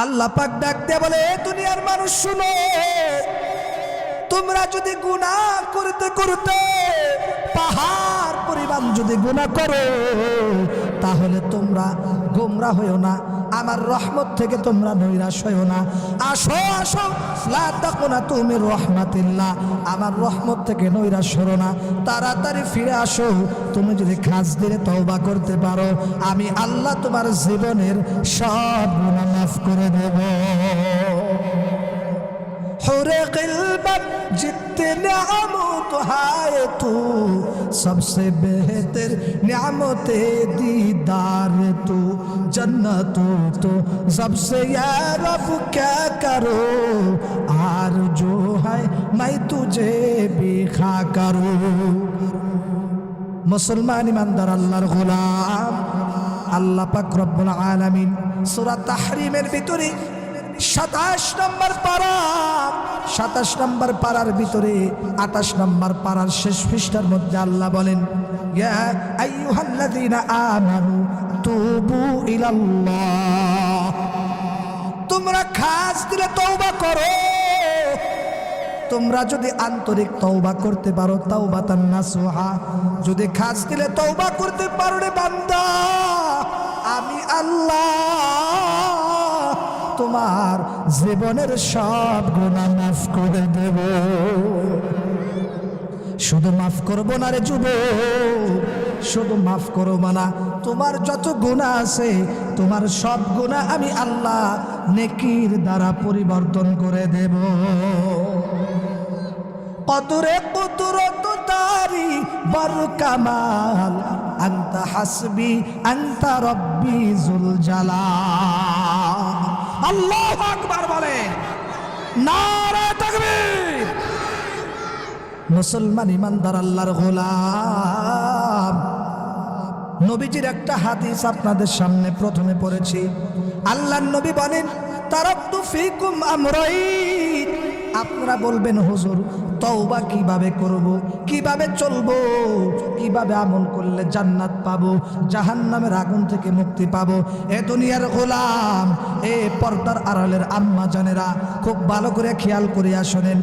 আল্লাহ পাক ডাকতে বলে, "এ দুনিয়ার মানুষ, শুনো। তোমরা যদি গুনাহ করতে করতে পাহাড় পরিমাণ যদি গুনাহ করো, তাহলে তোমরা গোমরা হইও না। আমার রহমত থেকে তোমরা নৈরাশ হইও না। আসো আসো। লা তাকুনা তুমি রহমাতিল্লাহ। আমার রহমত থেকে নৈরাশ হরো না। তাড়াতাড়ি ফিরে আসো। তুমি যদি খাস দিলে তওবা করতে পারো। আমি আল্লাহ তোমার জীবনের সব গুনাহ মাফ করে দেব হরে কিলবত জিততে तो हाय तू, सबसे बेहतर नियामत दीदार तू। जन्नत तो सबसे रब, क्या करो? आर जो है, मैं तुझे भी खा करो। मुसलमान ईमानदार अल्लाह गुलाम। আল্লাহ পাক রব্বুল আলামিন সূরা তাহরিমের ভিতরে সাতাশ নম্বর পারা, সাতাশ নম্বর পারার ভিতরে আঠাশ নম্বর পারার শেষ পৃষ্ঠার মধ্যে আল্লাহ বলেন তুবু তোমরা খাস দিলে তওবা করো। তোমরা যদি আন্তরিক তওবা করতে পারো, তওবা নাসুহা যদি খাস দিলে তওবা করতে পারো রে বান্দা। আমি আল্লাহ তোমার জীবনের সব গুনাহ মাফ করে দেব। শুধু মাফ করব না রে যুব শুধু মাফ করব না। তোমার যত গুণা আছে, তোমার সব গুণা আমি আল্লাহ নেকির দ্বারা পরিবর্তন করে দেব। কতরে কুদরত তারি বর কামাল আন্তা হাসবি, আন্তা রব্বি জুল জালাল। আল্লাহু আকবার বলে নারে তাকবীর। মুসলমান ইমানদার আল্লাহর গোলাম। নবীজির একটা হাদিস আপনাদের সামনে প্রথমে পড়েছি। আল্লাহর নবী বলেন ফিকুম আপনারা বলবেন, হুজুর, তওবা কীভাবে করব? কীভাবে চলবো? কীভাবে আমল করলে জান্নাত পাবো? জাহান্নামের আগুন থেকে মুক্তি পাবো? এ দুনিয়ার গোলাম, এ পর্দার আড়ালের আম্মা জানেরা, খুব ভালো করে খেয়াল করিয়া শোনেন।